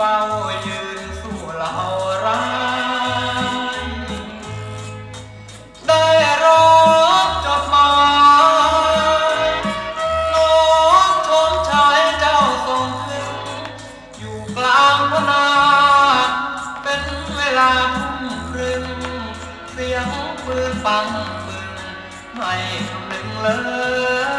เฝ้ายืนสู้เหล่าร้ายได้รับจดหมายน้องชมชายเจ้าส่งขึ้น อยู่กลางพนาเป็นเวลาทุ่มครึ่งเสียงปืนปังปึงไม่คำนึงเลย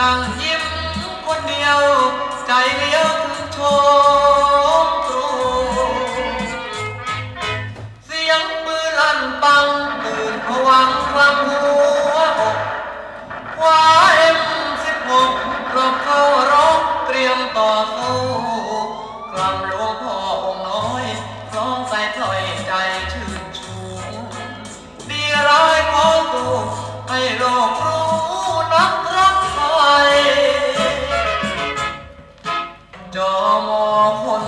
นั่งยิ้มคนเดียว ใจเลี้ยวถึงโชมตรูเสียงมือลั่นปังตื่นผวังคลำหัวอกคว้าเอ็มสิบหกรบเข้ารบเตรียมต่อสู้กลัำหลวงพ่อองน้อยร้องใส่ถอยใจชื่นชูดีร้ายของกูให้โลก จอมอคน